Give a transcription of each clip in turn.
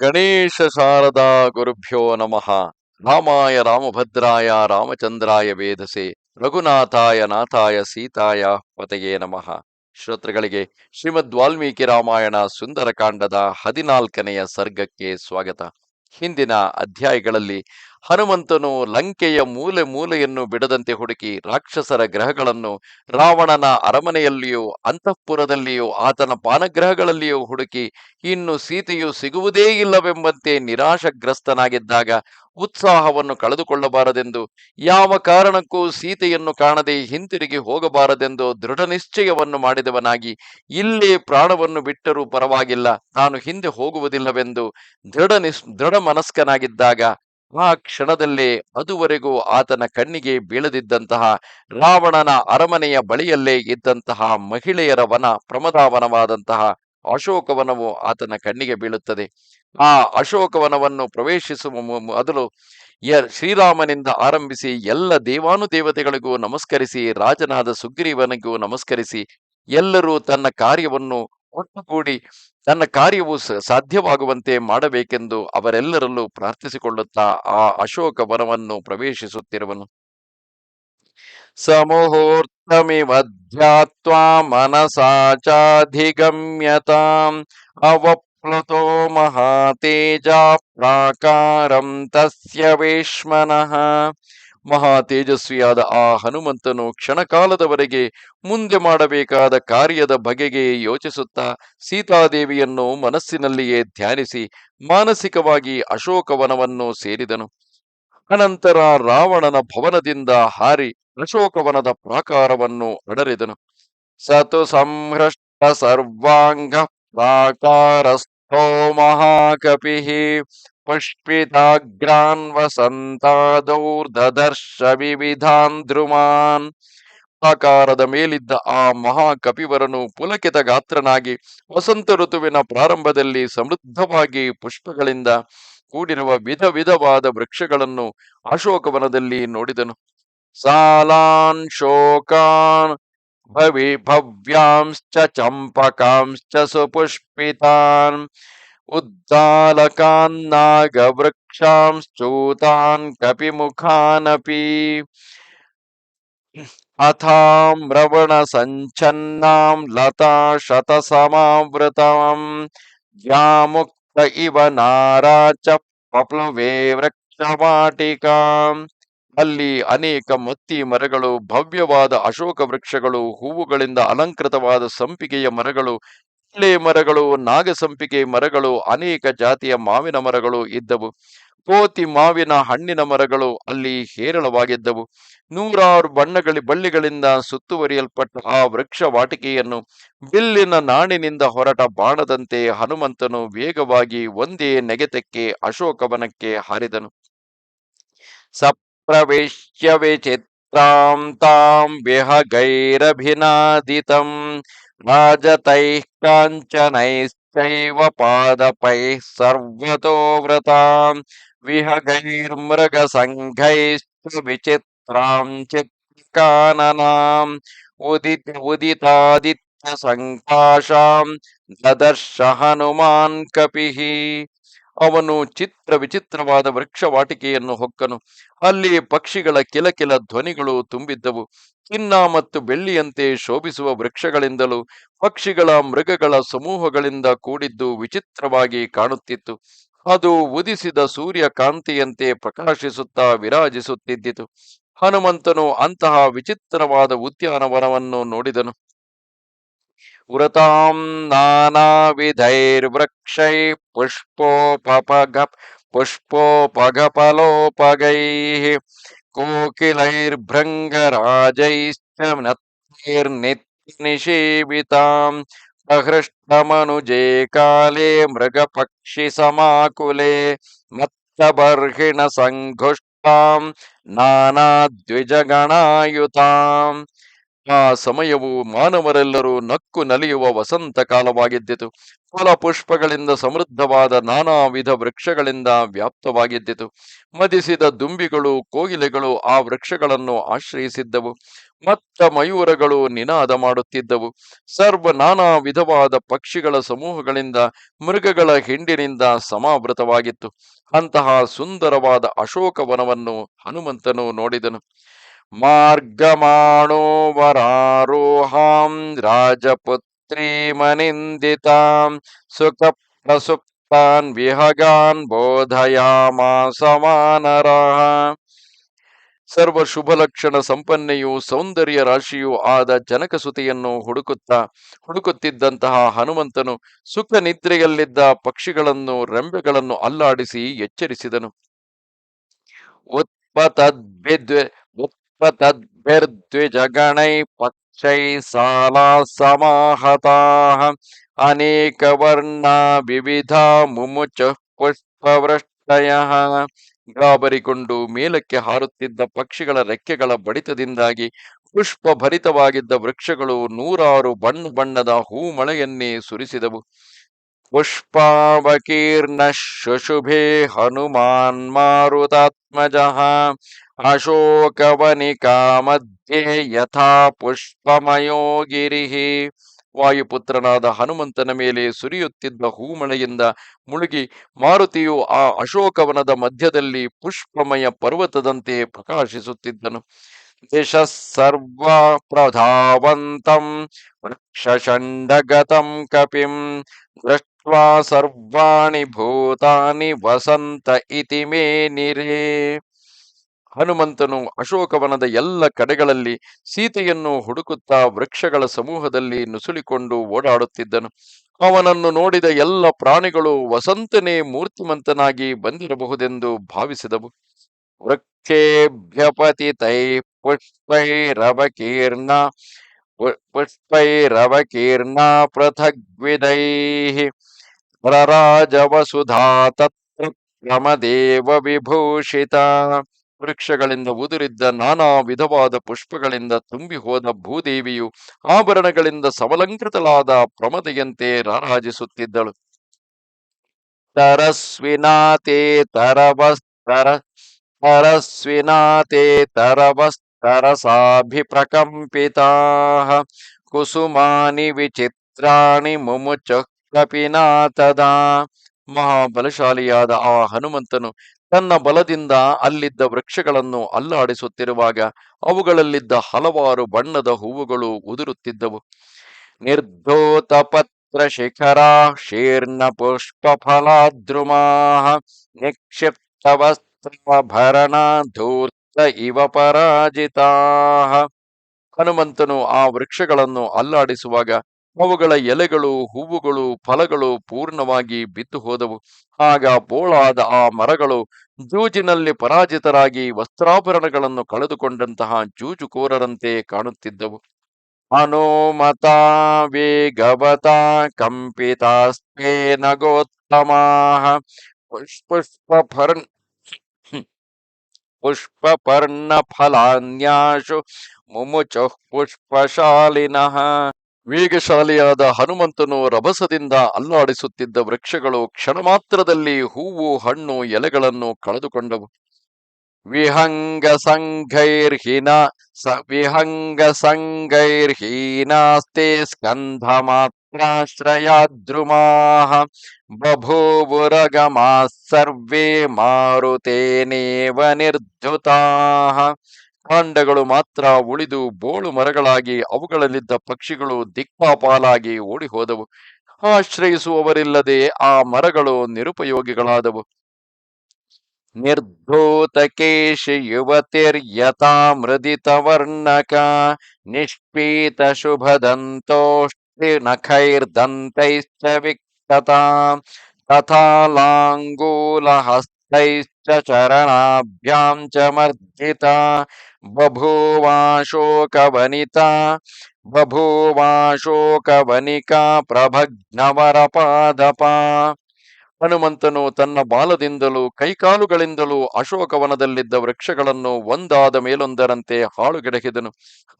ಗಣೇಶ ಶಾರದಾ ಗುರುಭ್ಯೋ ನಮಃ. ರಾಮಾಯ ರಾಮಭದ್ರಾಯ, ರಾಮಚಂದ್ರಾಯ ವೇದಸೆ, ರಘುನಾಥಾಯ, ನಾಥಾಯ, ಸೀತಾಯ ಪತೆಯೇ ನಮಃ. ಶ್ರೋತೃಗಳಿಗೆ ಶ್ರೀಮದ್ ವಾಲ್ಮೀಕಿ ರಾಮಾಯಣ ಸುಂದರಕಾಂಡದ ಹದಿನಾಲ್ಕನೆಯ ಸರ್ಗಕ್ಕೆ ಸ್ವಾಗತ. ಹಿಂದಿನ ಅಧ್ಯಾಯಗಳಲ್ಲಿ ಹನುಮಂತನು ಲಂಕೆಯ ಮೂಲೆ ಮೂಲೆಯನ್ನು ಬಿಡದಂತೆ ಹುಡುಕಿ ರಾಕ್ಷಸರ ಗ್ರಹಗಳನ್ನು ರಾವಣನ ಅರಮನೆಯಲ್ಲಿಯೂ, ಅಂತಃಪುರದಲ್ಲಿಯೂ, ಆತನ ಪಾನಗ್ರಹಗಳಲ್ಲಿಯೂ ಹುಡುಕಿ ಇನ್ನು ಸೀತೆಯು ಸಿಗುವುದೇ ಇಲ್ಲವೆಂಬಂತೆ ನಿರಾಶಗ್ರಸ್ತನಾಗಿದ್ದಾಗ ಉತ್ಸಾಹವನ್ನು ಕಳೆದುಕೊಳ್ಳಬಾರದೆಂದು, ಯಾವ ಕಾರಣಕ್ಕೂ ಸೀತೆಯನ್ನು ಕಾಣದೆ ಹಿಂತಿರುಗಿ ಹೋಗಬಾರದೆಂದು ದೃಢ ನಿಶ್ಚಯವನ್ನು ಮಾಡಿದವನಾಗಿ ಇಲ್ಲೇ ಪ್ರಾಣವನ್ನು ಬಿಟ್ಟರೂ ಪರವಾಗಿಲ್ಲ ನಾನು ಹಿಂದೆ ಹೋಗುವುದಿಲ್ಲವೆಂದು ದೃಢ ನಿಸ್ ದೃಢ ಮನಸ್ಕನಾಗಿದ್ದಾಗ ಆ ಕ್ಷಣದಲ್ಲೇ ಅದುವರೆಗೂ ಆತನ ಕಣ್ಣಿಗೆ ಬೀಳದಿದ್ದಂತಹ ರಾವಣನ ಅರಮನೆಯ ಬಳಿಯಲ್ಲೇ ಇದ್ದಂತಹ ಮಹಿಳೆಯರ ವನ, ಪ್ರಮದಾವನವಾದಂತಹ ಅಶೋಕವನವು ಆತನ ಕಣ್ಣಿಗೆ ಬೀಳುತ್ತದೆ. ಆ ಅಶೋಕವನವನ್ನು ಪ್ರವೇಶಿಸುವ ಮೊದಲು ಶ್ರೀರಾಮನಿಂದ ಆರಂಭಿಸಿ ಎಲ್ಲ ದೇವಾನುದೇವತೆಗಳಿಗೂ ನಮಸ್ಕರಿಸಿ, ರಾಜನಾದ ಸುಗ್ರೀವನಿಗೂ ನಮಸ್ಕರಿಸಿ, ಎಲ್ಲರೂ ತನ್ನ ಕಾರ್ಯವನ್ನು ಒಟ್ಟುಗೂಡಿ ತನ್ನ ಕಾರ್ಯವು ಸಾಧ್ಯವಾಗುವಂತೆ ಮಾಡಬೇಕೆಂದು ಅವರೆಲ್ಲರಲ್ಲೂ ಪ್ರಾರ್ಥಿಸಿಕೊಳ್ಳುತ್ತಾ ಆ ಅಶೋಕ ವನವನ್ನು ಪ್ರವೇಶಿಸುತ್ತಿರುವನು. ಸಮುಹೂರ್ತಮಿವ ಮನಸಾಚಾಧಿಗಮ್ಯತಾಂ ಮನಸಾ ಚಾಧಿಗಮ್ಯತಾಂ ಅವಪ್ಲುತೋ ಮಹಾತೇಜ ಪ್ರಾಕಾರಂ ತಸ್ಯ ವೇಶ್ಮನಃ. ಮಹಾ ತೇಜಸ್ವಿಯಾದ ಆ ಹನುಮಂತನು ಕ್ಷಣಕಾಲದವರೆಗೆ ಮುಂದೆ ಮಾಡಬೇಕಾದ ಕಾರ್ಯದ ಬಗೆಗೆ ಯೋಚಿಸುತ್ತಾ ಸೀತಾದೇವಿಯನ್ನು ಮನಸ್ಸಿನಲ್ಲಿಯೇ ಧ್ಯಾನಿಸಿ ಮಾನಸಿಕವಾಗಿ ಅಶೋಕವನವನ್ನು ಸೇರಿದನು. ಅನಂತರ ರಾವಣನ ಭವನದಿಂದ ಹಾರಿ ಅಶೋಕವನದ ಪ್ರಾಕಾರವನ್ನು ಅಡರಿದನು. ಸತು ಸಂಹೃಷ್ಟ ಸರ್ವಾಂಗ ಪ್ರಾಕಾರಸ್ಥೋ ಮಹಾಕಪಿ ಪುಷ್ಪಿತಾಗ್ರಾನ್ ವಸಂತಾದೌರ್ಧದರ್ಶ ವಿವಿಧಾನ್ ಧ್ರುಮಾನ್ ಆಕಾರದ ಮೇಲಿದ್ದ ಆ ಮಹಾಕಪಿವರನು ಪುಲಕಿತ ಗಾತ್ರನಾಗಿ ವಸಂತ ಋತುವಿನ ಪ್ರಾರಂಭದಲ್ಲಿ ಸಮೃದ್ಧವಾಗಿ ಪುಷ್ಪಗಳಿಂದ ಕೂಡಿರುವ ವಿಧ ವಿಧವಾದ ವೃಕ್ಷಗಳನ್ನು ಅಶೋಕವನದಲ್ಲಿ ನೋಡಿದನು. ಸಾಲಾನ್ ಶೋಕಾನ್ ಭವಿ ಭವ್ಯಾಂಶ್ಚ ಚಂಪಕಾಂಶ್ಚ ಸುಪುಷ್ಪಿತಾನ್. ಉದ್ದಾಲಕಾನ್ ನಾಗವೃಕ್ಷಾಂಶ್ಚೂತಾನ್ ಕಪಿಮುಖಾನಪಿ ಅಥಾಮ್ರವಣ ಸಂಚನ್ನಾಂ ಲತಾ ಶತಸಮಾವೃತಾಂ ವ್ಯಾಮುಕ್ತ ಇವ ನಾರಾಚ ಪಪ್ಲುವೇ ವೃಕ್ಷವಾಟಿಕಾಂ ಅಲ್ಲಿ ಅನೇಕ ಮತ್ತಿ ಮರಗಳು ಭವ್ಯವಾದ ಅಶೋಕ ವೃಕ್ಷಗಳು, ಹೂವುಗಳಿಂದ ಅಲಂಕೃತವಾದ ಸಂಪಿಗೆಯ ಮರಗಳು ಕಿಳೆ ಮರಗಳು, ನಾಗಸಂಪಿಗೆ ಮರಗಳು, ಅನೇಕ ಜಾತಿಯ ಮಾವಿನ ಮರಗಳು ಇದ್ದವು. ಕೋತಿ ಮಾವಿನ ಹಣ್ಣಿನ ಮರಗಳು ಅಲ್ಲಿ ಹೇರಳವಾಗಿದ್ದವು. ನೂರಾರು ಬಣ್ಣಗಳಿ ಬಳ್ಳಿಗಳಿಂದ ಸುತ್ತುವರಿಯಲ್ಪಟ್ಟ ಆ ವೃಕ್ಷ ವಾಟಿಕೆಯನ್ನು ಬಿಲ್ಲಿನ ನಾಣಿನಿಂದ ಹೊರಟ ಬಾಣದಂತೆ ಹನುಮಂತನು ವೇಗವಾಗಿ ಒಂದೇ ನೆಗೆತಕ್ಕೆ, ಅಶೋಕವನಕ್ಕೆ ಹಾರಿದನು. ಸಪ್ರವೇಶ್ಯ ವಿಚಿತ್ರಾಂ ತಾಂ, ವಿಹಗೈರಭಿನಾದಿತಂ, ರಾಜತೈಃ ಸರ್ವತೋ ವೃತಾಂ ವಿಹಗೈರ್ಮೃಗ ಸಂಘೈಶ್ಚ ವಿಚಿತ್ರಾಂ ಚಿತ್ಕಾನನಾಂ ಉದಿತ ಉದಿತಾದಿತ್ಯ ಸಂಕಾಶಾಂ ದದರ್ಶ ಹನುಮಾನ್ ಕಪಿಃ ಅವನು ಚಿತ್ರ ವಿಚಿತ್ರವಾದ ವೃಕ್ಷವಾಟಿಕೆಯನ್ನು ಹೊಕ್ಕನು. ಅಲ್ಲಿ ಪಕ್ಷಿಗಳ ಕಿಲಕಿಲ ಧ್ವನಿಗಳು ತುಂಬಿದ್ದವು. ಚಿನ್ನ ಮತ್ತು ಬೆಳ್ಳಿಯಂತೆ ಶೋಭಿಸುವ ವೃಕ್ಷಗಳಿಂದಲೂ ಪಕ್ಷಿಗಳ ಮೃಗಗಳ ಸಮೂಹಗಳಿಂದ ಕೂಡಿದ್ದು ವಿಚಿತ್ರವಾಗಿ ಕಾಣುತ್ತಿತ್ತು. ಅದು ಉದಿಸಿದ ಸೂರ್ಯಕಾಂತಿಯಂತೆ ಪ್ರಕಾಶಿಸುತ್ತಾ ವಿರಾಜಿಸುತ್ತಿದ್ದಿತು. ಹನುಮಂತನು ಅಂತಹ ವಿಚಿತ್ರವಾದ ಉದ್ಯಾನವನವನ್ನು ನೋಡಿದನು. उरतां नानाविधैर्वृक्षैः पुष्पोपपग पुष्पोपगपलोपगैः कोकिलैर्भृङ्गराजैश्च नत्तैर्नित्यनिषेवितां सहृष्टमनुजे संघुष्टा मृगपक्षिसमाकुले मत्तबर्हिणसङ्घुष्टां ಆ ಸಮಯವು ಮಾನವರೆಲ್ಲರೂ ನಕ್ಕು ನಲಿಯುವ ವಸಂತ ಕಾಲವಾಗಿದ್ದಿತು. ಫಲ ಪುಷ್ಪಗಳಿಂದ ಸಮೃದ್ಧವಾದ ನಾನಾ ವಿಧ ವೃಕ್ಷಗಳಿಂದ ವ್ಯಾಪ್ತವಾಗಿದ್ದಿತು. ಮದಿಸಿದ ದುಂಬಿಗಳು, ಕೋಗಿಲೆಗಳು ಆ ವೃಕ್ಷಗಳನ್ನು ಆಶ್ರಯಿಸಿದ್ದವು. ಮತ್ತ ಮಯೂರಗಳು ನಿನಾದ ಮಾಡುತ್ತಿದ್ದವು. ಸರ್ವ ನಾನಾ ವಿಧವಾದ ಪಕ್ಷಿಗಳ ಸಮೂಹಗಳಿಂದ, ಮೃಗಗಳ ಹಿಂಡಿನಿಂದ ಸಮಾವೃತವಾಗಿತ್ತು. ಅಂತಹ ಸುಂದರವಾದ ಅಶೋಕವನವನ್ನು ಹನುಮಂತನು ನೋಡಿದನು. ಮಾರ್ಗಮಾಣೋ ವರಾರೋಹಾಂ ರಾಜಪುತ್ರೀಮನಿಂದಿತಾಂ ಸುಖ ಪ್ರಸುಪ್ತಾನ್ ವಿಹಗಾನ್ ಬೋಧಯಾಮಾಸ ವಾನರಃ ಸರ್ವ ಶುಭ ಲಕ್ಷಣ ಸಂಪನ್ನೆಯೂ ಸೌಂದರ್ಯ ರಾಶಿಯೂ ಆದ ಜನಕಸುತಿಯನ್ನು ಹುಡುಕುತ್ತಾ, ಹುಡುಕುತ್ತಿದ್ದಂತಹ ಹನುಮಂತನು ಸುಖ ನಿದ್ರೆಯಲ್ಲಿದ್ದ ಪಕ್ಷಿಗಳನ್ನು, ರೆಂಬೆಗಳನ್ನು ಅಲ್ಲಾಡಿಸಿ ಎಚ್ಚರಿಸಿದನು. ಉತ್ಪತದ್ವಿದ್ವೆ ಪಕ್ಷೈ ಸಾಲಾ ಸಮಾಹತಾ ಅನೇಕ ವರ್ಣ ವಿವಿಧ ಮುಮುಚ ಪುಷ್ಪವೃಷ್ಟಯಃ ಗಾಬರಿಕೊಂಡು ಮೇಲಕ್ಕೆ ಹಾರುತ್ತಿದ್ದ ಪಕ್ಷಿಗಳ ರೆಕ್ಕೆಗಳ ಬಡಿತದಿಂದಾಗಿ ಪುಷ್ಪ ಭರಿತವಾಗಿದ್ದ ವೃಕ್ಷಗಳು ನೂರಾರು ಬಣ್ಣ ಬಣ್ಣದ ಹೂಮಳೆಯನ್ನೇ ಸುರಿಸಿದವು. ಪುಷ್ಪಾವಕೀರ್ಣ ಶುಶುಭೆ ಹನುಮಾನ್ ಮಾರುತಾತ್ಮಜಃ. ಅಶೋಕವನಿಕಾ ಮಧ್ಯೆ ಯಥಾ ಪುಷ್ಪಮಯೋ ಗಿರಿಃ ವಾಯುಪುತ್ರನಾದ ಹನುಮಂತನ ಮೇಲೆ ಸುರಿಯುತ್ತಿದ್ದ ಹೂಮಳೆಯಿಂದ ಮುಳುಗಿ ಮಾರುತಿಯು ಆ ಅಶೋಕವನದ ಮಧ್ಯದಲ್ಲಿ ಪುಷ್ಪಮಯ ಪರ್ವತದಂತೆ ಪ್ರಕಾಶಿಸುತ್ತಿದ್ದನು. ದಿಶ ಸರ್ವ ಪ್ರಧಾವಂತಂ ವೃಕ್ಷಷಂಡಗತಂ ಕಪಿಂ ದೃಷ್ಟ್ವಾ ಸರ್ವಾಣಿ ಭೂತಾನಿ ವಸಂತ ಇತಿ ಮೇ ನಿರೇ. ಹನುಮಂತನು ಅಶೋಕವನದ ಎಲ್ಲ ಕಡೆಗಳಲ್ಲಿ ಸೀತೆಯನ್ನು ಹುಡುಕುತ್ತಾ ವೃಕ್ಷಗಳ ಸಮೂಹದಲ್ಲಿ ನುಸುಳಿಕೊಂಡು ಓಡಾಡುತ್ತಿದ್ದನು. ಅವನನ್ನು ನೋಡಿದ ಎಲ್ಲ ಪ್ರಾಣಿಗಳು ವಸಂತನೇ ಮೂರ್ತಿಮಂತನಾಗಿ ಬಂದಿರಬಹುದೆಂದು ಭಾವಿಸಿದವು. ವೃಕ್ಷೇಭ್ಯಪತಿತೈ ಪುಷ್ಪೈರವಕೀರ್ಣ ಪುಷ್ಪೈರವಕೀರ್ಣ ವರರಾಜ ಪ್ರರಾಜವಸುಧಾ ತತ್ರ ಕ್ರಮದೇವ ವಿಭೂಷಿತ. ವೃಕ್ಷಗಳಿಂದ ಉದುರಿದ್ದ ನಾನಾ ವಿಧವಾದ ಪುಷ್ಪಗಳಿಂದ ತುಂಬಿ ಹೋದ ಭೂದೇವಿಯು ಆಭರಣಗಳಿಂದ ಸವಲಂಕೃತಳಾದ ಪ್ರಮದೆಯಂತೆ ರಾರಾಜಿಸುತ್ತಿದ್ದಳು. ತರಸ್ವಿನಾತೆ ತರವಸ್ತರ ತರಸ್ವಿನಾತೆ ತರವಸ್ತರಸಾಭಿಪ್ರಕಂಪಿತಾ ಕುಸುಮಾನಿ ವಿಚಿತ್ರಾಣಿ ಮುಮುಚ ಕಪಿನಾಥದಾ ಮಹಾಬಲಶಾಲಿಯಾದ ಆ ಹನುಮಂತನು ತನ್ನ ಬಲದಿಂದ ಅಲ್ಲಿದ್ದ ವೃಕ್ಷಗಳನ್ನು ಅಲ್ಲಾಡಿಸುತ್ತಿರುವಾಗ ಅವುಗಳಲ್ಲಿದ್ದ ಹಲವಾರು ಬಣ್ಣದ ಹೂವುಗಳು ಉದುರುತ್ತಿದ್ದವು. ನಿರ್ಧೋತ ಪತ್ರ ಶಿಖರಾ, ಶೀರ್ಣ ಪುಷ್ಪ ಫಲಾದ್ರುಮಾ ನಿಕ್ಷಿಪ್ತ ವಸ್ತ್ರಭರಣ ಧೂರ್ತ ಇವ ಪರಾಜಿತಾ ಹನುಮಂತನು ಆ ವೃಕ್ಷಗಳನ್ನು ಅಲ್ಲಾಡಿಸುವಾಗ ಅವುಗಳ ಎಲೆಗಳು, ಹೂವುಗಳು, ಫಲಗಳು ಪೂರ್ಣವಾಗಿ ಬಿದ್ದು ಹೋದವು. ಆಗ ಬೋಳಾದ ಆ ಮರಗಳು ಜೂಜಿನಲ್ಲಿ ಪರಾಜಿತರಾಗಿ ವಸ್ತ್ರಾಭರಣಗಳನ್ನು ಕಳೆದುಕೊಂಡಂತಹ ಜೂಜುಕೋರರಂತೆ ಕಾಣುತ್ತಿದ್ದವು. ಅನೋಮತಾ ವೇಗವತ ಕಂಪಿತಾಸ್ತೆ ನಗೋತ್ತಮಾ ಪುಷ್ಪರ್ಣ ಪುಷ್ಪಪರ್ಣ ಫಲಾನ್ಯಾಶು ಮುಮುಚು ಪುಷ್ಪಶಾಲಿನಃ. ವೇಗಶಾಲಿಯಾದ ಹನುಮಂತನು ರಭಸದಿಂದ ಅಲ್ಲಾಡಿಸುತ್ತಿದ್ದ ವೃಕ್ಷಗಳು ಕ್ಷಣ ಮಾತ್ರದಲ್ಲಿ ಹೂವು, ಹಣ್ಣು, ಎಲೆಗಳನ್ನು ಕಳೆದುಕೊಂಡವು. ವಿಹಂಗ ಸಂಘೈರ್ಹೀನ ಸ ವಿಹಂಗ ಸಂಘೈರ್ಹೀನಾಸ್ತೆ ಸ್ಕಂಧ ಮಾತ್ರಾಶ್ರಯಾದ್ರುಮಾಹ ಸರ್ವೇ ಮಾರುತೇನೇವ ನಿರ್ಧುತಾ ಕಾಂಡಗಳು ಮಾತ್ರ ಉಳಿದು ಬೋಳು ಮರಗಳಾಗಿ ಅವುಗಳಲ್ಲಿದ್ದ ಪಕ್ಷಿಗಳು ದಿಕ್ಪಾಪಾಲಾಗಿ ಓಡಿ ಹೋದವು ಆಶ್ರಯಿಸುವವರಿಲ್ಲದೆ ಆ ಮರಗಳು ನಿರುಪಯೋಗಿಗಳಾದವು. ನಿರ್ಧೂತಕೇಶ ಯುವತಿರ್ಯಥಾ ಮೃದಿತ ವರ್ಣಕ, ನಿಷ್ಪೀತ ಶುಭದಂತೋಷ್ಟಿ ನಖೈರ್ದಂತೈಶ್ಚ ವಿಕ್ತತಾ ತಥಾ ಲಾಂಗೂಲ ಹಸ್ತೈಶ್ಚ ಚರಣಾಭ್ಯಾಂ ಚ ಮರ್ದಿತಾ ಬಭೂವಾಶೋಕವನಿತಾ ಬಭೂವಾಶೋಕವನಿಕಾ ಪಾದಪ ಹನುಮಂತನು ತನ್ನ ಬಾಲದಿಂದಲೂ, ಕೈಕಾಲುಗಳಿಂದಲೂ ಅಶೋಕವನದಲ್ಲಿದ್ದ ವೃಕ್ಷಗಳನ್ನು ಒಂದಾದ ಮೇಲೊಂದರಂತೆ ಹಾಳುಗೆಡಹಿದನು.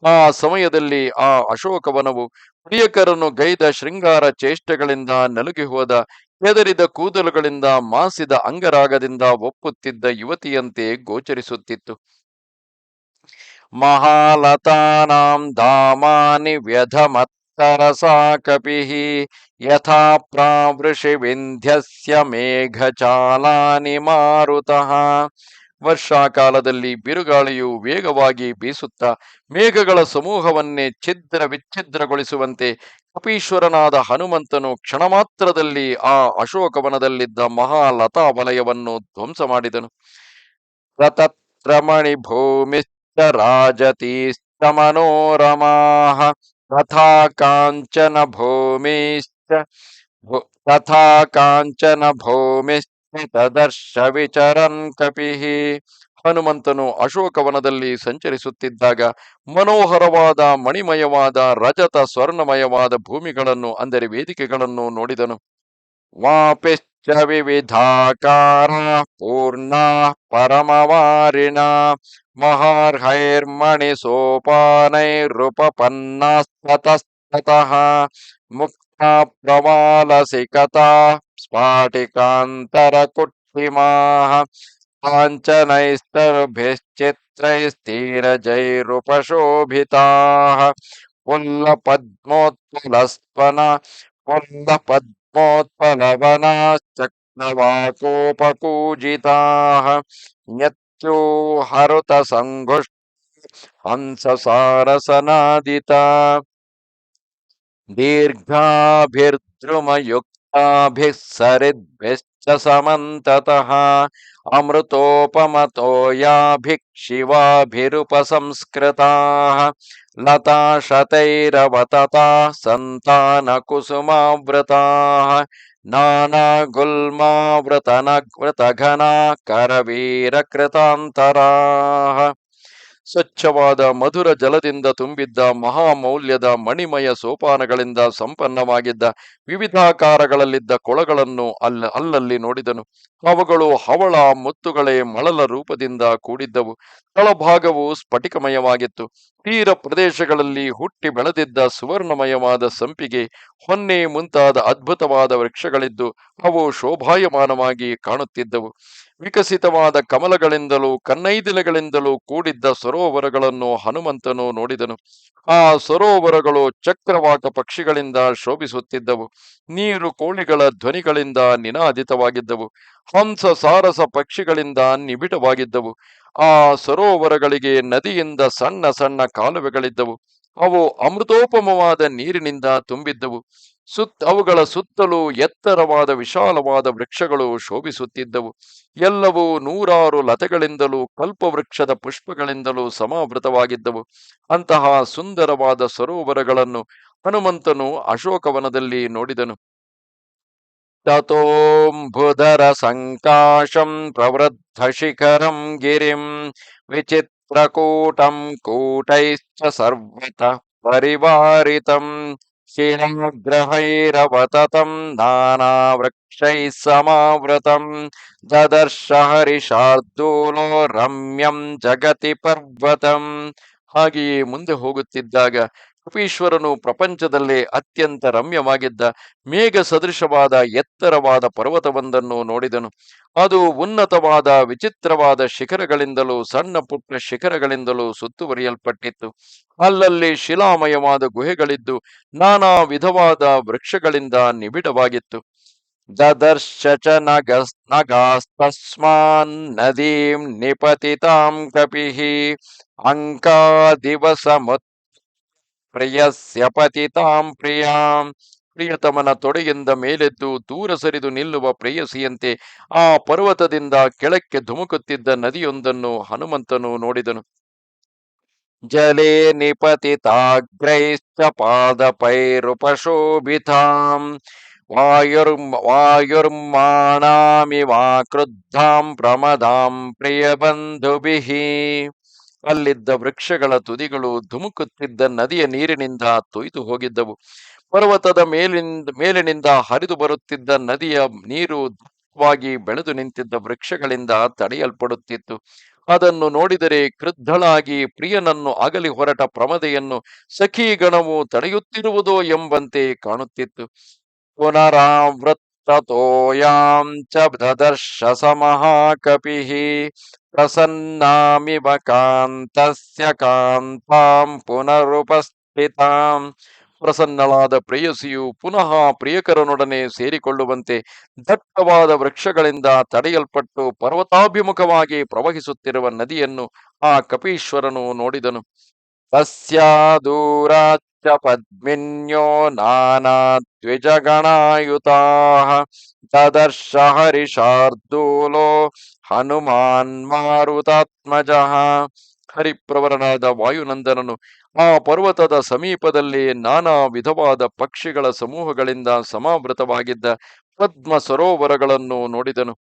ಆ ಸಮಯದಲ್ಲಿ ಆ ಅಶೋಕವನವು ಪ್ರಿಯಕರನ್ನು ಗೈದ ಶೃಂಗಾರ ಚೇಷ್ಟೆಗಳಿಂದ ನಲುಗಿ ಹೋದ ಕೆದರಿದ ಕೂದಲುಗಳಿಂದ ಮಾಸಿದ ಅಂಗರಾಗದಿಂದ ಒಪ್ಪುತ್ತಿದ್ದ ಯುವತಿಯಂತೆ ಗೋಚರಿಸುತ್ತಿತ್ತು. ಧಾಮಾನಿ ವ್ಯಧಮತ್ತರಸಾ ಕಪಿಃ ಯಥಾ ಪ್ರಾವೃಷಿ ವಿಂಧ್ಯಸ್ಯ ಮೇಘಚಾಲಾನಿ ಮಾರುತಃ. ವರ್ಷಾಕಾಲದಲ್ಲಿ ಬಿರುಗಾಳಿಯು ವೇಗವಾಗಿ ಬೀಸುತ್ತ ಮೇಘಗಳ ಸಮೂಹವನ್ನೇ ಛಿದ್ರ ವಿಚ್ಛಿದ್ರಗೊಳಿಸುವಂತೆ ಕಪೀಶ್ವರನಾದ ಹನುಮಂತನು ಕ್ಷಣ ಮಾತ್ರದಲ್ಲಿ ಆ ಅಶೋಕವನದಲ್ಲಿದ್ದ ಮಹಾಲತಾ ವಲಯವನ್ನು ಧ್ವಂಸ ಮಾಡಿದನು ರತತ್ರಮಣಿ ಭೂಮಿಶ್ಚ ತಥಾ ಕಾಂಚನ ಭೂಮಿಶ್ಚ ಭು- ಕಾಂಚನ ವಿಚರನ್ ಹನುಮಂತನು ಅಶೋಕವನದಲ್ಲಿ ಸಂಚರಿಸುತ್ತಿದ್ದಾಗ ಮನೋಹರವಾದ, ಮಣಿಮಯವಾದ, ರಜತ ಸ್ವರ್ಣಮಯವಾದ ಭೂಮಿಗಳನ್ನು, ಅಂದರೆ ವೇದಿಕೆಗಳನ್ನು ನೋಡಿದನು. वापिश्च विविधाकाराः पूर्णाः परमवारिणा महार्हैर्मणिसोपानैरुपपन्नास्ततस्ततः मुक्ता प्रवालसिकता स्फाटिकान्तरकुक्षिमाः काञ्चनैस्तर्भिश्चित्रैस्तीरजैरुपशोभिताः पुल्लपद्मोत्तुलस्त्वन पुल्लपद्म मोत्फलवनाश्चक्नवाकोपकूजिताः यत्यो हरुतसङ्घुष्ट हंससारसनादिता दीर्घाभिर्द्रुमयुक्ताभिः सरिद्भिश्च समन्ततः अमृतोपमतो याभिः शिवाभिरुपसंस्कृताः। लता शतरवतता सन्तानकुसुमृता लताशतैरवतताः सन्तानकुसुमाव्रताः नानागुल्माव्रतनव्रतघनाः करवीरकृतान्तराः। ಸ್ವಚ್ಛವಾದ ಮಧುರ ಜಲದಿಂದ ತುಂಬಿದ್ದ ಮಹಾಮೌಲ್ಯದ ಮಣಿಮಯ ಸೋಪಾನಗಳಿಂದ ಸಂಪನ್ನವಾಗಿದ್ದ ವಿವಿಧಾಕಾರಗಳಲ್ಲಿದ್ದ ಕೊಳಗಳನ್ನು ಅಲ್ಲ, ಅಲ್ಲಲ್ಲಿ ನೋಡಿದನು. ಅವುಗಳು ಹವಳ ಮುತ್ತುಗಳೇ ಮಳಲ ರೂಪದಿಂದ ಕೂಡಿದ್ದವು. ತಳಭಾಗವು ಸ್ಫಟಿಕಮಯವಾಗಿತ್ತು. ತೀರ ಪ್ರದೇಶಗಳಲ್ಲಿ ಹುಟ್ಟಿ ಬೆಳೆದಿದ್ದ ಸುವರ್ಣಮಯವಾದ ಸಂಪಿಗೆ, ಹೊನ್ನೆ ಮುಂತಾದ ಅದ್ಭುತವಾದ ವೃಕ್ಷಗಳಿದ್ದು ಅವು ಶೋಭಾಯಮಾನವಾಗಿ ಕಾಣುತ್ತಿದ್ದವು. ವಿಕಸಿತವಾದ ಕಮಲಗಳಿಂದಲೂ, ಕನ್ನೈದಿಲೆಗಳಿಂದಲೂ ಕೂಡಿದ್ದ ಸರೋವರಗಳನ್ನು ಹನುಮಂತನು ನೋಡಿದನು. ಆ ಸರೋವರಗಳು ಚಕ್ರವಾಟ ಪಕ್ಷಿಗಳಿಂದ ಶೋಭಿಸುತ್ತಿದ್ದವು. ನೀರು ಕೋಳಿಗಳ ಧ್ವನಿಗಳಿಂದ ನಿನಾದಿತವಾಗಿದ್ದವು. ಹಂಸ ಸಾರಸ ಪಕ್ಷಿಗಳಿಂದ ನಿಬಿಡವಾಗಿದ್ದವು. ಆ ಸರೋವರಗಳಿಗೆ ನದಿಯಿಂದ ಸಣ್ಣ ಸಣ್ಣ ಕಾಲುವೆಗಳಿದ್ದವು. ಅವು ಅಮೃತೋಪಮವಾದ ನೀರಿನಿಂದ ತುಂಬಿದ್ದವು. ಸುತ್ತ ಅವುಗಳ ಸುತ್ತಲೂ ಎತ್ತರವಾದ ವಿಶಾಲವಾದ ವೃಕ್ಷಗಳು ಶೋಭಿಸುತ್ತಿದ್ದವು. ಎಲ್ಲವೂ ನೂರಾರು ಲತೆಗಳಿಂದಲೂ ಕಲ್ಪವೃಕ್ಷದ ಪುಷ್ಪಗಳಿಂದಲೂ ಸಮಾವೃತವಾಗಿದ್ದವು. ಅಂತಹ ಸುಂದರವಾದ ಸರೋವರಗಳನ್ನು ಹನುಮಂತನು ಅಶೋಕವನದಲ್ಲಿ ನೋಡಿದನು. ತಥೋಂಬುಧರ ಸಂಕಾಶಂ ಪ್ರವೃದ್ಧ ಶಿಖರಂ ಗಿರಿಂ ವಿಚಿತ್ರಕೂಟಂ ಕೂಟೈಶ್ಚ ಸರ್ವತ ಪರಿವಾರಿತಂ ಶಿಲಗ್ರಹೈರವತತಂ ನಾನಾ ವೃಕ್ಷೈ ಸಮಾವೃತಂ ದದರ್ಶ ಹರಿಶಾರ್ದೂಲೋ ರಮ್ಯಂ ಜಗತಿ ಪರ್ವತಂ ಹಾಗೆಯೇ ಮುಂದೆ ಹೋಗುತ್ತಿದ್ದಾಗ ಕಪೀಶ್ವರನು ಪ್ರಪಂಚದಲ್ಲೇ ಅತ್ಯಂತ ರಮ್ಯವಾಗಿದ್ದ ಮೇಘ ಸದೃಶವಾದ ಎತ್ತರವಾದ ಪರ್ವತವೊಂದನ್ನು ನೋಡಿದನು. ಅದು ಉನ್ನತವಾದ ವಿಚಿತ್ರವಾದ ಶಿಖರಗಳಿಂದಲೂ ಸಣ್ಣ ಪುಟ್ಟ ಶಿಖರಗಳಿಂದಲೂ ಸುತ್ತುವರಿಯಲ್ಪಟ್ಟಿತ್ತು. ಅಲ್ಲಲ್ಲಿ ಶಿಲಾಮಯವಾದ ಗುಹೆಗಳಿದ್ದು ನಾನಾ ವಿಧವಾದ ವೃಕ್ಷಗಳಿಂದ ನಿಬಿಡವಾಗಿತ್ತು. ದದರ್ಶ ಚ ನಗಸ್ ನಗಾಸ್ತಸ್ಮಾನ್ ನದೀಂ ನಿಪತಿತಾಂ ಕಪಿಹಿ ಪ್ರಿಯಸ್ಯ ಪತಿತಾಂ ಪ್ರಿಯಾಂ. ಪ್ರಿಯತಮನ ತೊಡೆಯಿಂದ ಮೇಲೆದ್ದು ದೂರ ಸರಿದು ನಿಲ್ಲುವ ಪ್ರೇಯಸಿಯಂತೆ ಆ ಪರ್ವತದಿಂದ ಕೆಳಕ್ಕೆ ಧುಮುಕುತ್ತಿದ್ದ ನದಿಯೊಂದನ್ನು ಹನುಮಂತನು ನೋಡಿದನು. ಜಲೇ ನಿಪತಿತಾಗ್ರೈಶ್ಚ ಪಾದಪೈರುಪಶೋಭಿತಾಂ ವಾಯುರ್ ವಾಯುರ್ಮಾಣಾಮಿವಾ ಕ್ರುದ್ಧಾಂ ಪ್ರಮದಾಂ ಪ್ರಿಯಬಂಧುಭಿಃ ಅಲ್ಲಿದ್ದ ವೃಕ್ಷಗಳ ತುದಿಗಳು ಧುಮುಕುತ್ತಿದ್ದ ನದಿಯ ನೀರಿನಿಂದ ತೊಯ್ದು ಹೋಗಿದ್ದವು. ಪರ್ವತದ ಮೇಲಿನಿಂದ ಮೇಲಿನಿಂದ ಹರಿದು ಬರುತ್ತಿದ್ದ ನದಿಯ ನೀರು ವಾಗಿ ಬೆಳೆದು ನಿಂತಿದ್ದ ವೃಕ್ಷಗಳಿಂದ ತಡೆಯಲ್ಪಡುತ್ತಿತ್ತು. ಅದನ್ನು ನೋಡಿದರೆ ಕ್ರುದ್ಧಳಾಗಿ ಪ್ರಿಯನನ್ನು ಅಗಲಿ ಹೊರಟ ಪ್ರಮದೆಯನ್ನು ಸಖೀಗಣವು ತಡೆಯುತ್ತಿರುವುದೋ ಎಂಬಂತೆ ಕಾಣುತ್ತಿತ್ತು. ಪುನರಾವೃತ್ತತೋಯಾಂ ಚ ದದರ್ಶ ಸಮಹಾಕಪಿಃ ಪ್ರಸನ್ನಾಮಿವ ಕಾಂತಸ್ಯ ಕಾಂತಾಂ ಪುನರುಪಸ್ಥಿತಾಂ ಪ್ರಸನ್ನಳಾದ ಪ್ರೇಯಸಿಯು ಪುನಃ ಪ್ರಿಯಕರನೊಡನೆ ಸೇರಿಕೊಳ್ಳುವಂತೆ ದಟ್ಟವಾದ ವೃಕ್ಷಗಳಿಂದ ತಡೆಯಲ್ಪಟ್ಟು ಪರ್ವತಾಭಿಮುಖವಾಗಿ ಪ್ರವಹಿಸುತ್ತಿರುವ ನದಿಯನ್ನು ಆ ಕಪೀಶ್ವರನು ನೋಡಿದನು. ತಸ್ಯಾ ದೂರಾಚ್ಚ ಪದ್ಮಿನ್ಯೋ ನಾನಾ ದ್ವಿಜಗಣಾಯುತಾಃ ದದರ್ಶ ಹರಿಶಾರ್ದೂಲೋ ಹನುಮಾನ್ ಮಾರುತಾತ್ಮಜಃ. ಹರಿಪ್ರವರನಾದ ವಾಯುನಂದನನು ಆ ಪರ್ವತದ ಸಮೀಪದಲ್ಲಿ ನಾನಾ ವಿಧವಾದ ಪಕ್ಷಿಗಳ ಸಮೂಹಗಳಿಂದ ಸಮಾವೃತವಾಗಿದ್ದ ಪದ್ಮ ಸರೋವರಗಳನ್ನು ನೋಡಿದನು.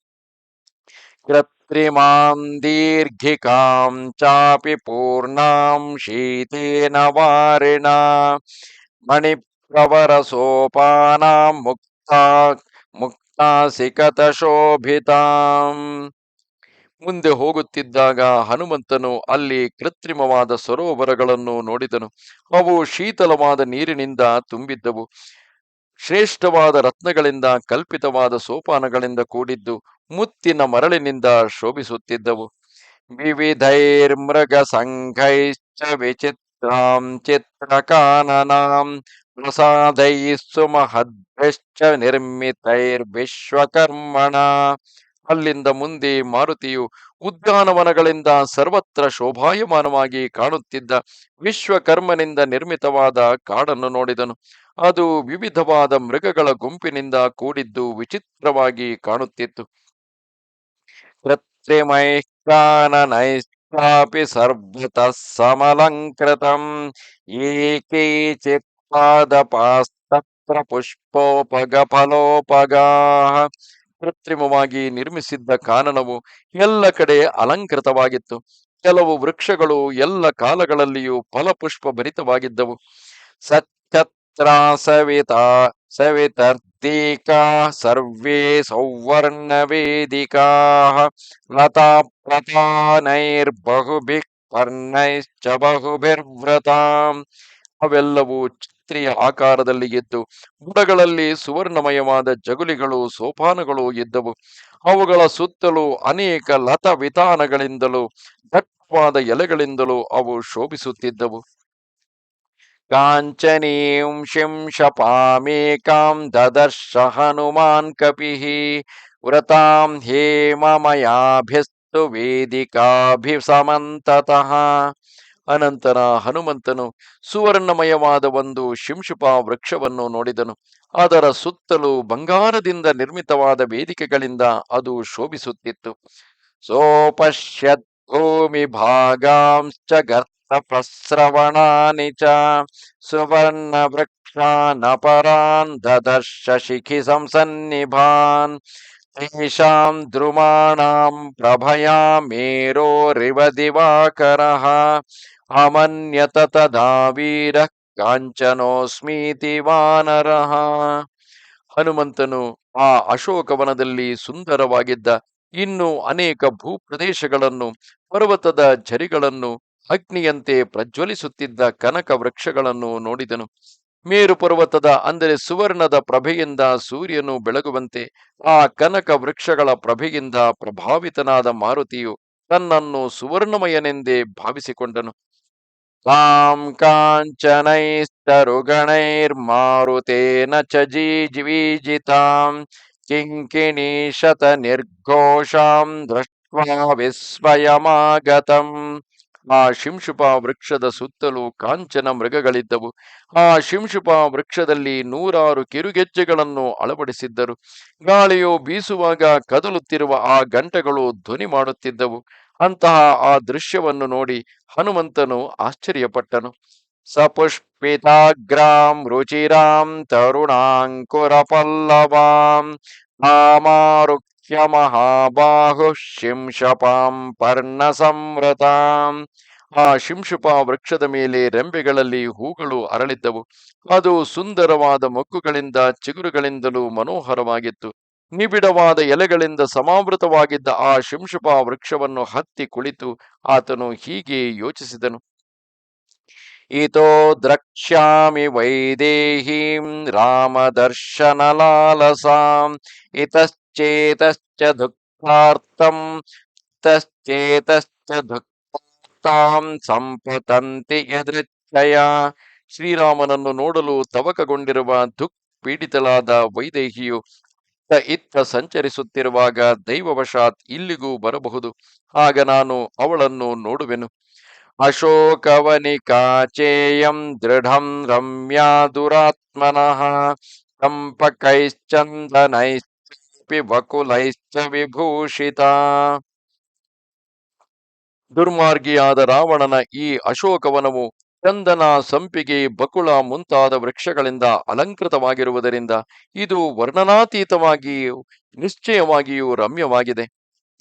ಕೃತ್ರಿಮಾಂ ದೀರ್ಘಿಕಾಂ ಚಾಪಿ ಪೂರ್ಣಾಂ ಶೀತೇನ ವಾರಿಣ ಮಣಿಪ್ರವರ ಸೋಪಾನಾಂ ಮುಕ್ತ ಮುಕ್ತಾಸಿಕತ ಶೋಭಿತಾಂ ಮುಂದೆ ಹೋಗುತ್ತಿದ್ದಾಗ ಹನುಮಂತನು ಅಲ್ಲಿ ಕೃತ್ರಿಮವಾದ ಸರೋವರಗಳನ್ನು ನೋಡಿದನು. ಅವು ಶೀತಲವಾದ ನೀರಿನಿಂದ ತುಂಬಿದ್ದವು. ಶ್ರೇಷ್ಠವಾದ ರತ್ನಗಳಿಂದ, ಕಲ್ಪಿತವಾದ ಸೋಪಾನಗಳಿಂದ ಕೂಡಿದ್ದು ಮುತ್ತಿನ ಮರಳಿನಿಂದ ಶೋಭಿಸುತ್ತಿದ್ದವು. ವಿವಿಧೈರ್ಮೃಗ ಸಂಘೈಶ್ಚ ವಿಚಿತ್ರಾಂ ಚಿತ್ರಕಾನನಾಂ ಪ್ರಸಾದೈ ಸುಮಹದ್ಭ್ಯಶ್ಚ ನಿರ್ಮಿತೈರ್ವಿಶ್ವಕರ್ಮಣ ಅಲ್ಲಿಂದ ಮುಂದೆ ಮಾರುತಿಯು ಉದ್ಯಾನವನಗಳಿಂದ ಸರ್ವತ್ರ ಶೋಭಾಯಮಾನವಾಗಿ ಕಾಣುತ್ತಿದ್ದ ವಿಶ್ವಕರ್ಮನಿಂದ ನಿರ್ಮಿತವಾದ ಕಾಡನ್ನು ನೋಡಿದನು. ಅದು ವಿವಿಧವಾದ ಮೃಗಗಳ ಗುಂಪಿನಿಂದ ಕೂಡಿದ್ದು ವಿಚಿತ್ರವಾಗಿ ಕಾಣುತ್ತಿತ್ತು. ಕೃತ್ರಿಮೈಕಾನನೈಶ್ಚಾಪಿ ಸರ್ವತಃ ಸಮಲಂಕೃತಂ ಏಕೇಚಿತ್ಪಾದಪಾಸ್ತತ್ರ ಪುಷ್ಪೋಪಗ ಫಲೋಪಗಾಹ ಕೃತ್ರಿಮವಾಗಿ ನಿರ್ಮಿಸಿದ್ದ ಕಾನನವು ಎಲ್ಲ ಕಡೆ ಅಲಂಕೃತವಾಗಿತ್ತು. ಕೆಲವು ವೃಕ್ಷಗಳು ಎಲ್ಲ ಕಾಲಗಳಲ್ಲಿಯೂ ಫಲಪುಷ್ಪ ಭರಿತವಾಗಿದ್ದವು ಸಚ್ಛತ್ರ ಸವಿತ ಸವಿತರ್ದೀಕಾ, ಸರ್ವೇ ಸೌವರ್ಣ ವೇದಿಕಾ ಲತಾ ಪ್ರಧಾನೈರ್ಬಹುಭಿಃ ಪರ್ಣೈಶ್ಚ ಬಹುಭಿರ್ವ್ರತಾಂ. ಅವೆಲ್ಲವೂ ಛತ್ರಿಯ ಆಕಾರದಲ್ಲಿ ಇದ್ದು ಬುಡಗಳಲ್ಲಿ ಸುವರ್ಣಮಯವಾದ ಜಗುಲಿಗಳು, ಸೋಪಾನಗಳು ಇದ್ದವು ಅವುಗಳ ಸುತ್ತಲೂ ಅನೇಕ ಲತ ವಿತಾನಗಳಿಂದಲೂ ದಟ್ಟವಾದ ಎಲೆಗಳಿಂದಲೂ ಅವು ಶೋಭಿಸುತ್ತಿದ್ದವು. ಕಾಂಚನೀಂ ಶಿಂಶಪಾಮೇಕಾಂ ದದರ್ಶ ಹನುಮಾನ್ ಕಪಿಃ ವ್ರತಾಂ ಹೇಮಮಯಾಭಿಸ್ತು ವೇದಿಕಾಭಿಸಮಂತತಃ. ಅನಂತರ ಹನುಮಂತನು ಸುವರ್ಣಮಯವಾದ ಒಂದು ಶಿಂಶುಪ ವೃಕ್ಷವನ್ನು ನೋಡಿದನು. ಅದರ ಸುತ್ತಲೂ ಬಂಗಾರದಿಂದ ನಿರ್ಮಿತವಾದ ವೇದಿಕೆಗಳಿಂದ ಅದು ಶೋಭಿಸುತ್ತಿತ್ತು. ಸೋಪಶ್ಯತ್ ಭೂಮಿ ಭಾಗಾಂಶ್ಚ ಗರ್ತ ಪ್ರಸ್ರವಣಾನಿ ಚ ಸುವರ್ಣ ದದರ್ಶ ಶಿಖಿ ಸಂಸನ್ನಿಭಾನ್ ದ್ರುಮಾಣಾಂ ಪ್ರಭಯಾ ಮೇರೋರಿವ ದಿವಾಕರಃ ಅಮನ್ಯತ ತದಾ ವೀರಃ ಕಾಂಚನೋಸ್ಮೀತಿ ವಾನರಃ ಹನುಮಂತನು ಆ ಅಶೋಕವನದಲ್ಲಿ ಸುಂದರವಾಗಿದ್ದ ಇನ್ನು ಅನೇಕ ಭೂಪ್ರದೇಶಗಳನ್ನು, ಪರ್ವತದ ಝರಿಗಳನ್ನು, ಅಗ್ನಿಯಂತೆ ಪ್ರಜ್ವಲಿಸುತ್ತಿದ್ದ ಕನಕ ವೃಕ್ಷಗಳನ್ನು ನೋಡಿದನು. ಮೇರು ಪರ್ವತದ ಅಂದರೆ ಸುವರ್ಣದ ಪ್ರಭೆಯಿಂದ ಸೂರ್ಯನು ಬೆಳಗುವಂತೆ, ಆ ಕನಕ ವೃಕ್ಷಗಳ ಪ್ರಭೆಯಿಂದ ಪ್ರಭಾವಿತನಾದ ಮಾರುತಿಯು ತನ್ನನ್ನು ಸುವರ್ಣಮಯನೆಂದೇ ಭಾವಿಸಿಕೊಂಡನು. ತಾಂ ಕಾಂಚನೈಸ್ತರುಗಣೈರ್ಮಾರುತೇನ ಚ ಕಿಂಕಿಣಿ ಶತ ನಿರ್ಘೋಷಾಂ ದೃಷ್ಟ್ವಾ ವಿಸ್ಮಯಮಾಗತಂ ಆ ಶಿಂಶುಪ ವೃಕ್ಷದ ಸುತ್ತಲೂ ಕಾಂಚನ ಮೃಗಗಳಿದ್ದವು. ಆ ಶಿಂಶುಪ ವೃಕ್ಷದಲ್ಲಿ ನೂರಾರು ಕಿರುಗೆಜ್ಜೆಗಳನ್ನು ಅಳವಡಿಸಿದ್ದರು. ಗಾಳಿಯು ಬೀಸುವಾಗ ಕದಲುತ್ತಿರುವ ಆ ಗಂಟೆಗಳು ಧ್ವನಿ ಮಾಡುತ್ತಿದ್ದವು. ಅಂತಹ ಆ ದೃಶ್ಯವನ್ನು ನೋಡಿ ಹನುಮಂತನು ಆಶ್ಚರ್ಯಪಟ್ಟನು. ಸಪುಷ್ಪಿತಾಗ್ರಾಂ ರುಚಿರಾಂ ತರುಣಾಂಕುರ ಪಲ್ಲವಾಂ ಆಮಾರುಖ್ಯ ಮಹಾಬಾಹು ಶಿಂಶಪಾಂ ಪರ್ಣ ಸಂವೃತಾಂ ಆ ಶಿಂಶುಪ ವೃಕ್ಷದ ಮೇಲೆ ರೆಂಬೆಗಳಲ್ಲಿ ಹೂಗಳು ಅರಳಿದ್ದವು. ಅದು ಸುಂದರವಾದ ಮೊಕ್ಕುಗಳಿಂದ ಚಿಗುರುಗಳಿಂದಲೂ ಮನೋಹರವಾಗಿತ್ತು. ನಿಬಿಡವಾದ ಎಲೆಗಳಿಂದ ಸಮಾವೃತವಾಗಿದ್ದ ಆ ಶಿಂಶುಪ ವೃಕ್ಷವನ್ನು ಹತ್ತಿ ಕುಳಿತು ಆತನು ಹೀಗೆ ಯೋಚಿಸಿದನು. ಇತೋ ದ್ರಕ್ಷ್ಯಾಮಿ ವೈದೇಹೀಂ ರಾಮದರ್ಶನಲಾಲಸಾಂ. ಇತಶ್ಚೇತಶ್ಚ ದುಃಖಾರ್ಥಂ ತಶ್ಚೇತಶ್ಚ ದುಃಖಾರ್ಥಾಂ ಸಂಪತಂತಿ ಯದೃಚ್ಛಯ ಶ್ರೀರಾಮನನ್ನು ನೋಡಲು ತವಕಗೊಂಡಿರುವ ದುಃಖ ಪೀಡಿತಲಾದ ವೈದೇಹಿಯು ಇತ್ತ ಸಂಚರಿಸುತ್ತಿರುವಾಗ ದೈವವಶಾತ್ ಇಲ್ಲಿಗೂ ಬರಬಹುದು, ಆಗ ನಾನು ಅವಳನ್ನು ನೋಡುವೆನು. ಅಶೋಕವನಿಕಾಚೇಯಂ ದೃಢಂ ರಮ್ಯಾ ದುರಾತ್ಮನಃ ಚಂಪಕೈಶ್ಚಂದನೈಶ್ಚಪಿ ವಕುಲೈಶ್ಚ ವಿಭೂಷಿತ ದುರ್ಮಾರ್ಗಿಯಾದ ರಾವಣನ ಈ ಅಶೋಕವನವು ಚಂದನ ಸಂಪಿಗೆ ಬಕುಳ ಮುಂತಾದ ವೃಕ್ಷಗಳಿಂದ ಅಲಂಕೃತವಾಗಿರುವುದರಿಂದ ಇದು ವರ್ಣನಾತೀತವಾಗಿಯೂ ನಿಶ್ಚಯವಾಗಿಯೂ ರಮ್ಯವಾಗಿದೆ.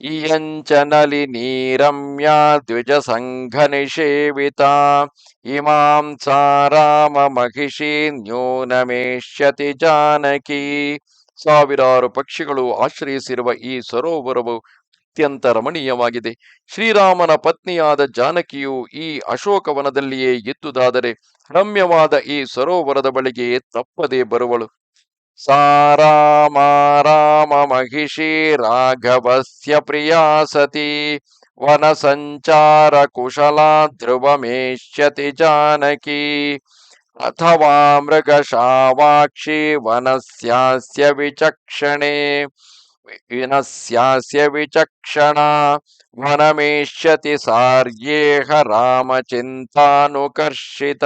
ಇಯಂಚನಲಿ ನೀರಮ್ಯ ದ್ವಿಜ ಸಂಘ ನಿಷೇವಿತ, ಇಮಾಂ ಸಾರಾಮ ಮಹಿಷಿ ನ್ಯೂನಮೇಷ್ಯತಿ ಜಾನಕಿ ಸಾವಿರಾರು ಪಕ್ಷಿಗಳು ಆಶ್ರಯಿಸಿರುವ ಈ ಸರೋವರವು ಅತ್ಯಂತ ರಮಣೀಯವಾಗಿದೆ. ಶ್ರೀರಾಮನ ಪತ್ನಿಯಾದ ಜಾನಕಿಯು ಈ ಅಶೋಕವನದಲ್ಲಿಯೇ ಇದ್ದುದಾದರೆ ರಮ್ಯವಾದ ಈ ಸರೋವರದ ಬಳಿಗೆ ತಪ್ಪದೆ ಬರುವಳು. ಸಾರಾಮ ರಾಮ ಮಹಿಷಿ, ರಾಘವಸ್ಯ, ಪ್ರಿಯಾ ಸತಿ, ವನ ಸಂಚಾರ ಕುಶಲ ಧ್ರುವಮೇಶ್ಯತಿ ಜಾನಕಿ ಅಥವಾ ಮೃಗಶಾವಾಕ್ಷಿ ವನಸ್ಯಾಸ್ಯ ವಿಚಕ್ಷಣೆ ವಿನಸ್ಯಾಸ್ಯ ವಿಚಕ್ಷಣ ವನಮೇಷ್ಯತಿ ಸಾರ್ಯೇಹ ರಾಮಚಿಂತಾನುಕರ್ಷಿತ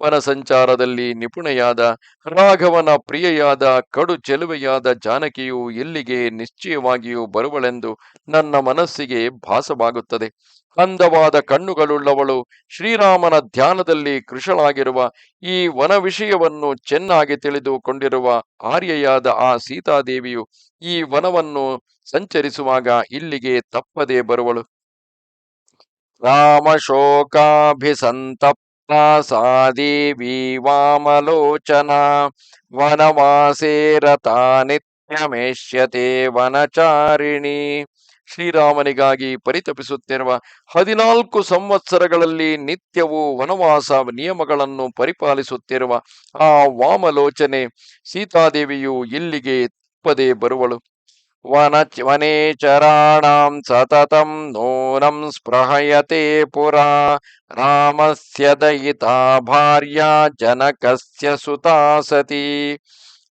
ವನ ಸಂಚಾರದಲ್ಲಿ ನಿಪುಣೆಯಾದ, ರಾಘವನ ಪ್ರಿಯೆಯಾದ ಕಡು ಚೆಲುವೆಯಾದ ಜಾನಕಿಯು ಇಲ್ಲಿಗೆ ನಿಶ್ಚಯವಾಗಿಯೂ ಬರುವಳೆಂದು ನನ್ನ ಮನಸ್ಸಿಗೆ ಭಾಸವಾಗುತ್ತದೆ. ಅಂದವಾದ ಕಣ್ಣುಗಳುಳ್ಳವಳು ಶ್ರೀರಾಮನ ಧ್ಯಾನದಲ್ಲಿ ಕೃಶಳಾಗಿರುವ ಈ ವನ ವಿಷಯವನ್ನು ಚೆನ್ನಾಗಿ ತಿಳಿದುಕೊಂಡಿರುವ ಆರ್ಯೆಯಾದ ಆ ಸೀತಾದೇವಿಯು ಈ ವನವನ್ನು ಸಂಚರಿಸುವಾಗ ಇಲ್ಲಿಗೆ ತಪ್ಪದೆ ಬರುವಳು. ರಾಮಶೋಕಾಭಿಸಂತಪ್ತ ಸಾದೇವಿ ವಾಮಲೋಚನ ವನವಾಸೇ ನಿತ್ಯಮೇಷ್ಯತೆ ವನಚಾರಿಣಿ ಶ್ರೀರಾಮನಿಗಾಗಿ ಪರಿತಪಿಸುತ್ತಿರುವ ಹದಿನಾಲ್ಕು ಸಂವತ್ಸರಗಳಲ್ಲಿ ನಿತ್ಯವೂ ವನವಾಸ ನಿಯಮಗಳನ್ನು ಪರಿಪಾಲಿಸುತ್ತಿರುವ ಆ ವಾಮಲೋಚನೆ ಸೀತಾದೇವಿಯು ಇಲ್ಲಿಗೆ ತಪ್ಪದೆ ಬರುವಳು. ವನ ವನೇಚರಾಣಾಂ ಸತತಂ ನೂನಂ ಸ್ಪೃಹಯತೆ ಪುರಾ ರಾಮಸ್ಯ ದಯಿತಾ ಭಾರ್ಯ ಜನಕಸ್ಯ ಸುತಾ ಸತಿ.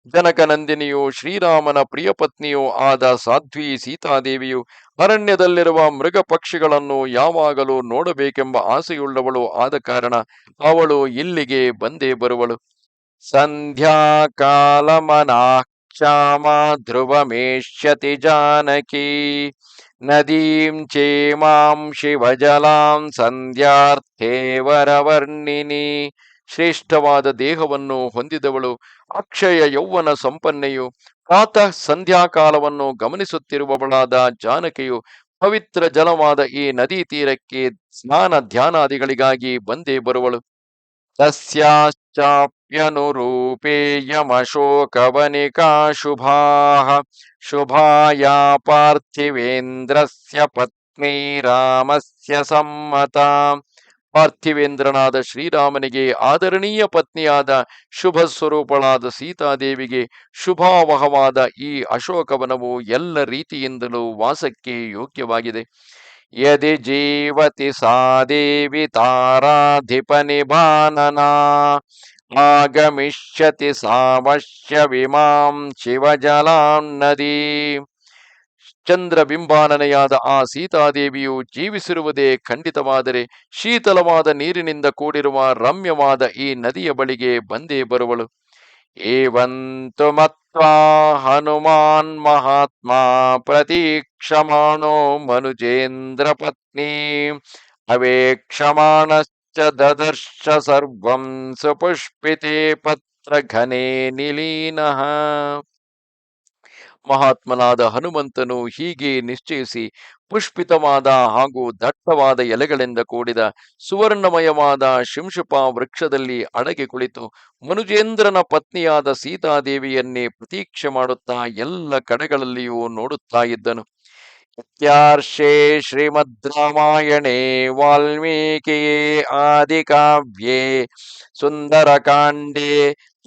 ಜನಕನಂದಿನಿಯು, ಶ್ರೀರಾಮನ ಪ್ರಿಯಪತ್ನಿಯೂ ಆದ ಸಾಧ್ವಿ ಸೀತಾದೇವಿಯು ಅರಣ್ಯದಲ್ಲಿರುವ ಮೃಗ ಪಕ್ಷಿಗಳನ್ನು ಯಾವಾಗಲೂ ನೋಡಬೇಕೆಂಬ ಆಸೆಯುಳ್ಳವಳು ಆದ ಕಾರಣ ಅವಳು ಇಲ್ಲಿಗೆ ಬಂದೇ ಬರುವಳು. ಸಂಧ್ಯಾಕಾಲಮನಾ ಧ್ರುವ ಧ್ರುವಮೇಷ್ಯತಿ ಜಾನಕಿ, ನದೀಂ ಚೇಮಾಂ ಶಿವಜಲಾಂ ಸಂಧ್ಯಾರ್ಥೇ ವರವರ್ಣಿನಿ. ಶ್ರೇಷ್ಠವಾದ ದೇಹವನ್ನು ಹೊಂದಿದವಳು, ಅಕ್ಷಯ ಯೌವನ ಸಂಪನ್ನೆಯು ಪ್ರಾತಃ ಸಂಧ್ಯಾಕಾಲವನ್ನು ಗಮನಿಸುತ್ತಿರುವವಳಾದ ಜಾನಕಿಯು, ಪವಿತ್ರ ಜಲವಾದ ಈ ನದಿ ತೀರಕ್ಕೆ ಸ್ನಾನ ಧ್ಯಾನಾದಿಗಳಿಗಾಗಿ ಬಂದೇ ಬರುವಳು. ತಸ್ಯಾಶ್ಚಾಪ್ಯನುರೂಪೇಯಮಶೋಕವನಿಕಾ ಶುಭಾಃ ಶುಭಾಯಾ ಪಾರ್ಥಿವೇಂದ್ರಸ್ಯ ಪತ್ನಿ ರಾಮಸ್ಯ ಸಮ್ಮತ. ಪಾರ್ಥಿವೇಂದ್ರನಾದ ಶ್ರೀರಾಮನಿಗೆ ಆದರಣೀಯ ಪತ್ನಿಯಾದ ಶುಭ ಸ್ವರೂಪಳಾದ ಸೀತಾದೇವಿಗೆ ಶುಭಾವಹವಾದ ಈ ಅಶೋಕವನವು ಎಲ್ಲ ರೀತಿಯಿಂದಲೂ ವಾಸಕ್ಕೆ ಯೋಗ್ಯವಾಗಿದೆ. ಯದಿ ಜೀವತಿ ಸಾ ದೇವಿ ತಾರಾಧಿಪ ಆಗಮಿಷ್ಯತಿ ಸಾವಶ್ಯ ವಿಮಾಂ ಶಿವಜಲಾಂ ನದಿ ಚಂದ್ರಬಿಂಬಾನನೆಯಾದ ಆ ಸೀತಾದೇವಿಯು ಜೀವಿಸಿರುವುದೇ ಖಂಡಿತವಾದರೆ ಶೀತಲವಾದ ನೀರಿನಿಂದ ಕೂಡಿರುವ ರಮ್ಯವಾದ ಈ ನದಿಯ ಬಳಿಗೆ ಬಂದೇ ಬರುವಳು. ಏವಂತು ಮತ್ವಾ ಹನುಮಾನ್ ಮಹಾತ್ಮ ಪ್ರತೀಕ್ಷಮಾಣೋ ಮನುಜೇಂದ್ರ ಪತ್ನಿ ಅವೇಕ್ಷಮಾಣಶ್ಚ ದದರ್ಶ ಸರ್ವಂ ಸುಪುಷ್ಪಿತೆ ಪತ್ರ ಘನೇ ನಿಲೀನಃ. ಮಹಾತ್ಮನಾದ ಹನುಮಂತನು ಹೀಗೆ ನಿಶ್ಚಯಿಸಿ, ಪುಷ್ಪಿತವಾದ ಹಾಗೂ ದಟ್ಟವಾದ ಎಲೆಗಳಿಂದ ಕೂಡಿದ ಸುವರ್ಣಮಯವಾದ ಶಿಂಶುಪ ವೃಕ್ಷದಲ್ಲಿ ಅಡಗಿ ಕುಳಿತು, ಮನುಜೇಂದ್ರನ ಪತ್ನಿಯಾದ ಸೀತಾದೇವಿಯನ್ನೇ ಪ್ರತೀಕ್ಷೆ ಮಾಡುತ್ತಾ ಎಲ್ಲ ಕಡೆಗಳಲ್ಲಿಯೂ ನೋಡುತ್ತಾ ಇದ್ದನು. ಇತ್ಯಾರ್ಷೇ ಶ್ರೀಮದ್ ರಾಮಾಯಣೇ ವಾಲ್ಮೀಕಿಯೇ ಆದಿಕಾವ್ಯೇ ಸುಂದರಕಾಂಡೇ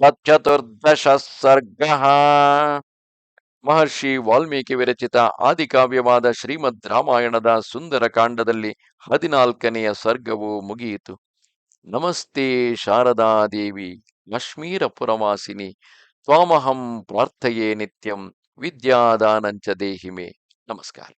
ತಚ್ಚತುರ್ದಶ ಸರ್ಗ. ಮಹರ್ಷಿ ವಾಲ್ಮೀಕಿ ವಿರಚಿತ ಆದಿಕಾವ್ಯವಾದ ಶ್ರೀಮದ್ ರಾಮಾಯಣದ ಸುಂದರ ಕಾಂಡದಲ್ಲಿ ಹದಿನಾಲ್ಕನೆಯ ಸರ್ಗವು ಮುಗಿಯಿತು. ನಮಸ್ತೆ ಶಾರದಾದೇವಿ ಕಾಶ್ಮೀರಪುರವಾಸಿನಿ ತ್ವಾಮಹಂ ಪ್ರಾರ್ಥೆಯೇ ನಿತ್ಯಂ, ವಿದ್ಯಾದಾನಂಚ ದೇಹಿಮೆ. ನಮಸ್ಕಾರ.